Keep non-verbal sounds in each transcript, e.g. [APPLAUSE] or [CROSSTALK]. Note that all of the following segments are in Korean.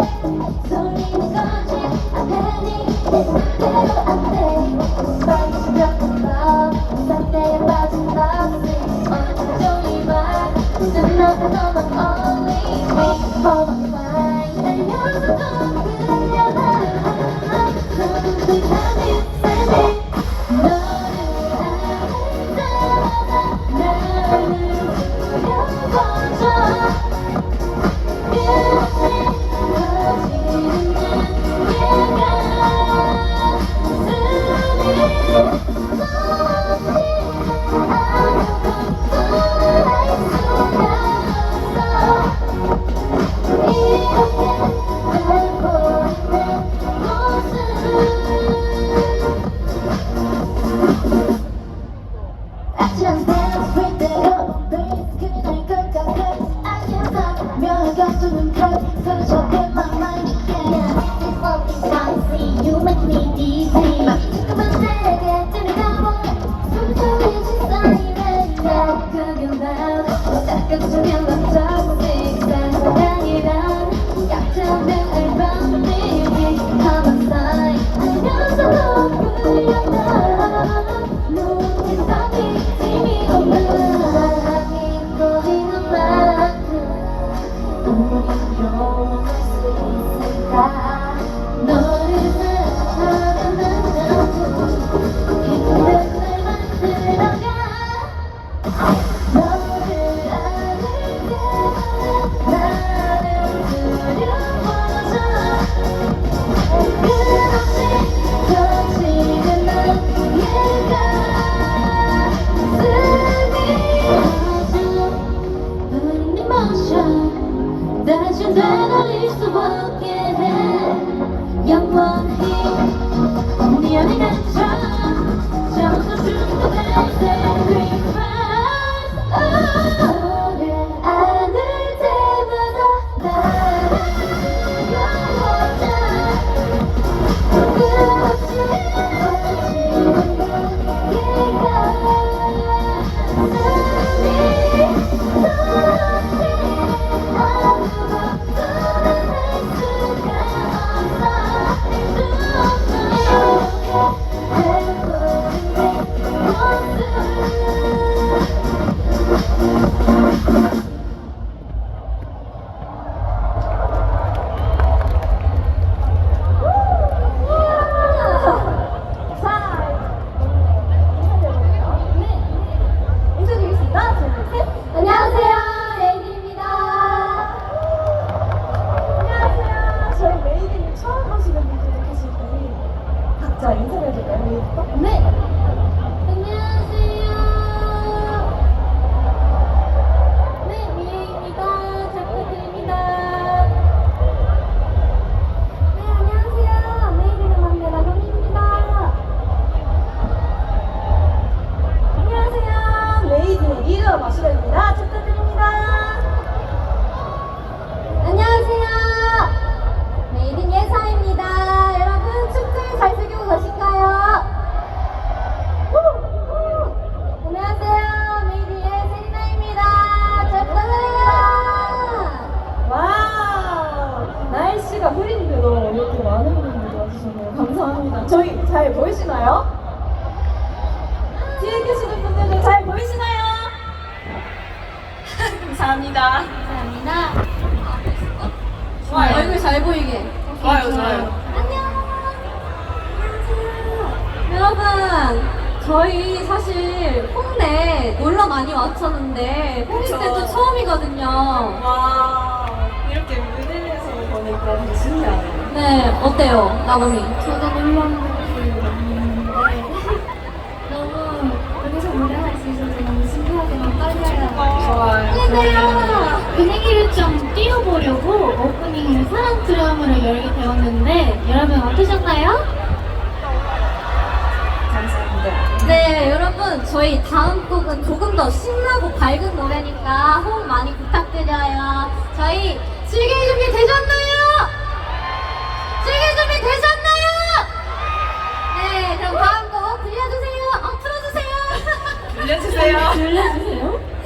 Tchau. It's 여러분, 저희 사실 홍대 놀러 많이 왔었는데 홍대 때도 처음이거든요. 와 이렇게 무대에서 보는 그런 신기하네요. 네, 어때요, 나범이? 저도 놀랐는데 분위기를 좀 띄워보려고 오프닝을 사랑 드라마를 열게 되었는데 여러분 어떠셨나요? 네, 여러분, 저희 다음 곡은 조금 더 신나고 밝은 노래니까 호응 많이 부탁드려요. 저희 즐길 준비 되셨나요? 즐길 준비 되셨나요? 네, 그럼 다음 곡 들려주세요. 어, 틀어주세요. [LAUGHS] 들려주세요. 들려주세요.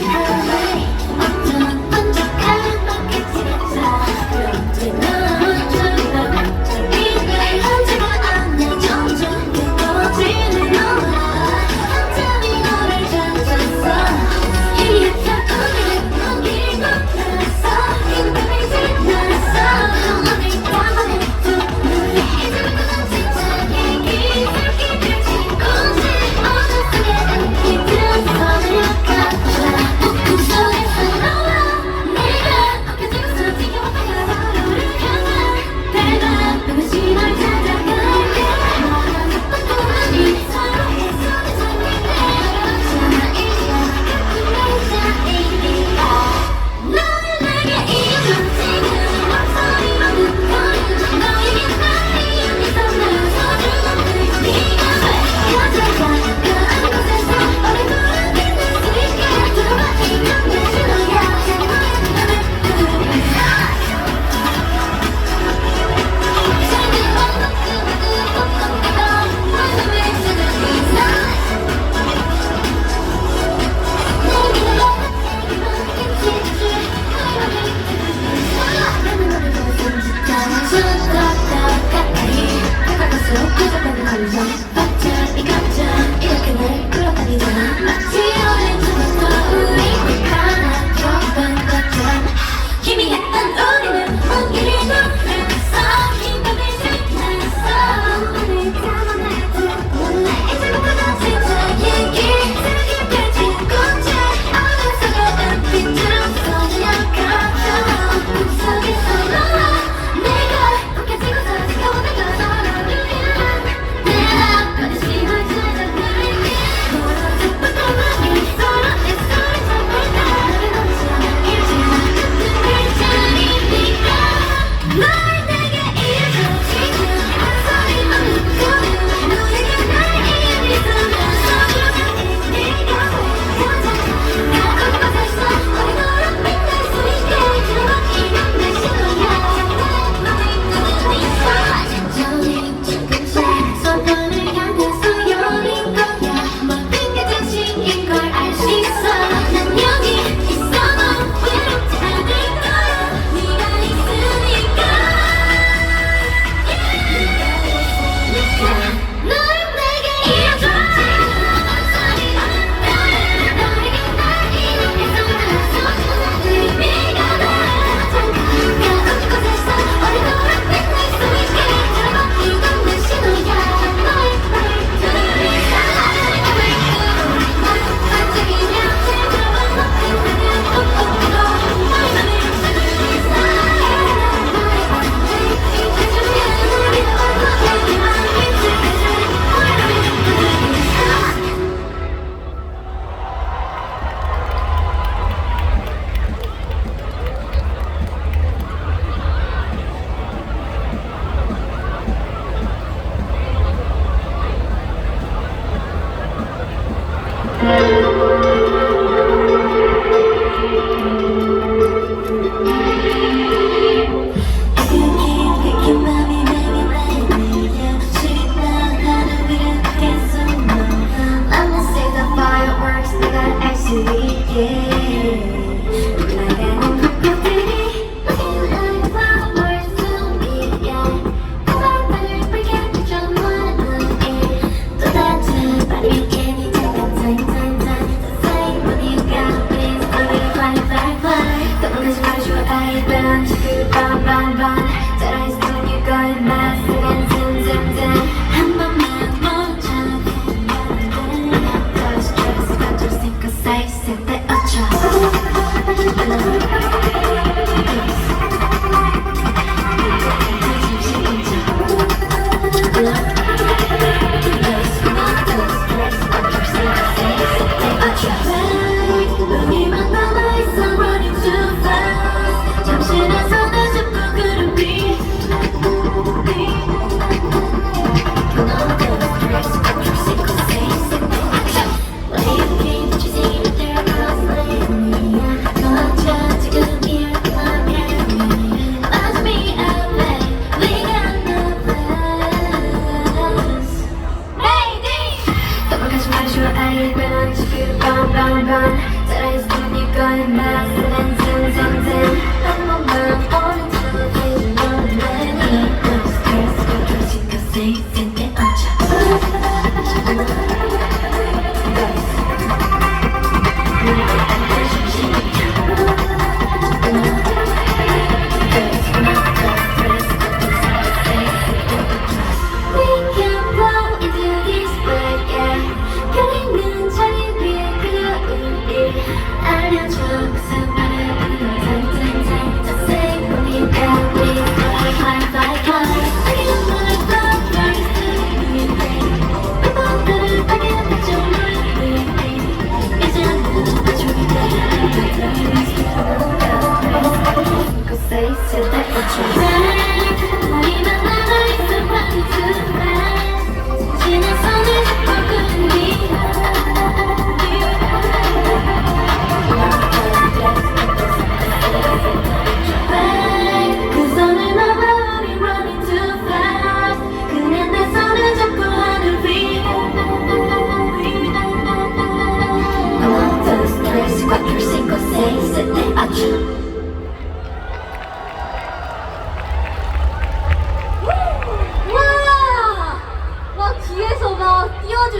만히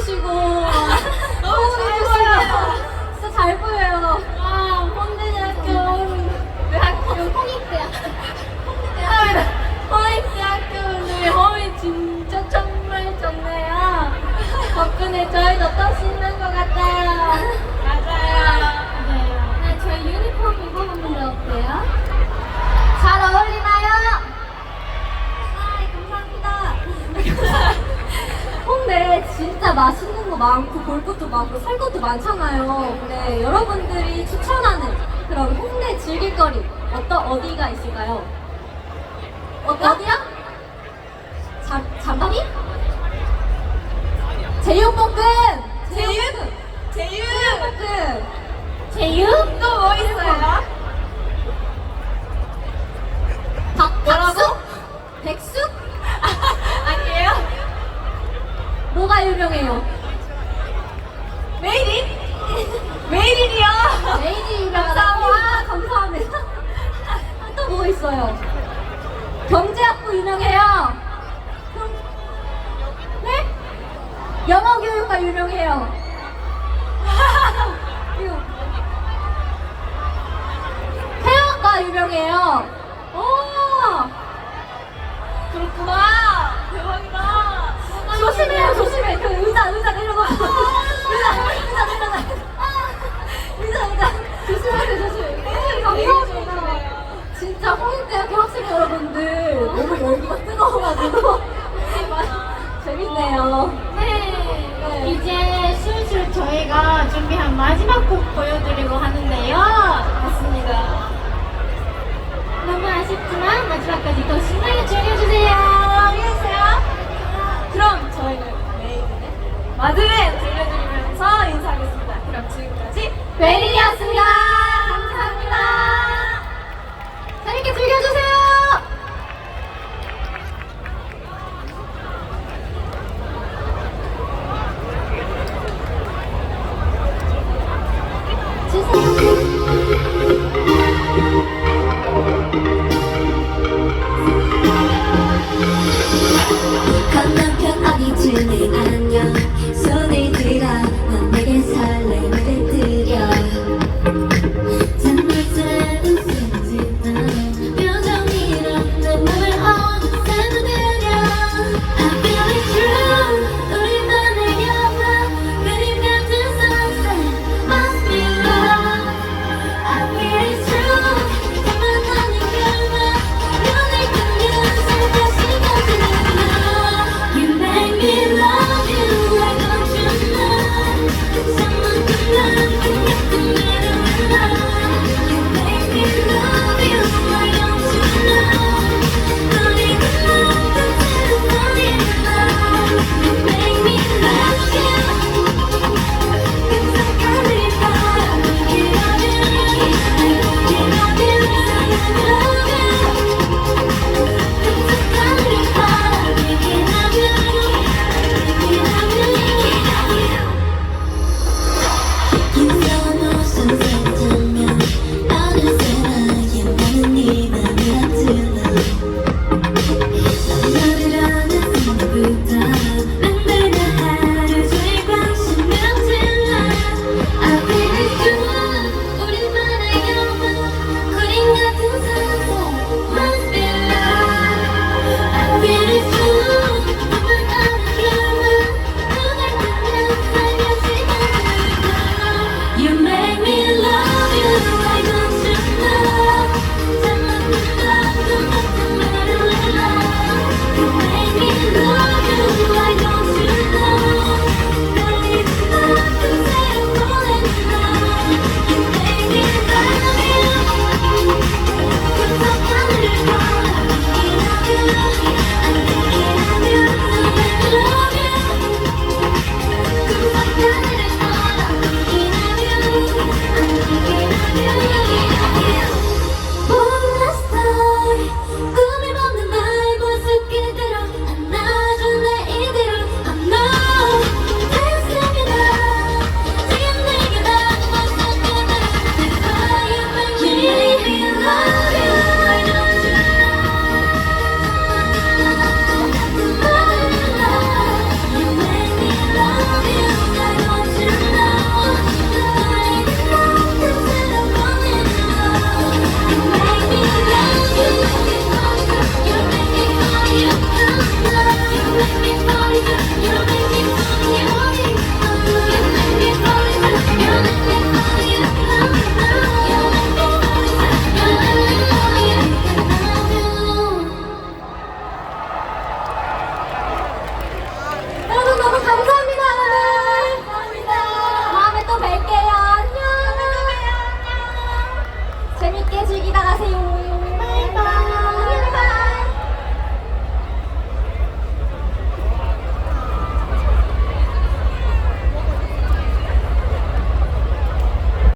해주시고 [LAUGHS] 너무 잘 보여요. 진짜 잘 보여요. 와 홍대대학교 대학교 어, 홍익대학 [LAUGHS] 아, 홍익대학교를 허위 진짜 정말 좋네요. 덕분에 저희도 또 신난 것 같아요. [LAUGHS] 맞아요. 네. 네, 저희 유니폼 입어보는 게 어때요? 진짜 맛있는 거 많고 볼 것도 많고 살 것도 많잖아요. 근데 여러분들이 추천하는 그런 홍대 즐길거리 어떤 어디가 있을까요? 어, 어디야? 잠 잠바리? 제육볶음. 제육. 제육볶음. 제육? 또 뭐 있어요? 박 박수? 백숙? [LAUGHS] 아니에요? 뭐가 유명해요? 메이린? 메이린이요? 메이린 유명하다고? 감사합니다. [LAUGHS] 또 뭐 있어요? 경제학부 유명해요. 음. 네? 영어 교육과 유명해요. [LAUGHS] 태양과 유명해요. 오! 그렇구나. 조심해요, 조심해. 그 의자, 의자 내려가. 의자, 의자 내려가. 의자, 의자. 조심하세요, 조심해. 네, 네, 진짜 홍대학교 학생 여러분들 너무 열기가 뜨거워가지고 [LAUGHS] 재밌네요. 네. 네. 이제 슬슬 저희가 준비한 마지막 곡 보여드리고 하는데요. 맞습니다. 너무 아쉽지만 마지막까지 더 신나게 즐겨주세요. 안녕히 계세요. 그럼 저희는 메이드의 마드맨 들려드리면서 인사하겠습니다. 그럼 지금까지 메이드였습니다. 감사합니다. 재밌게 즐겨주세요. 주세요.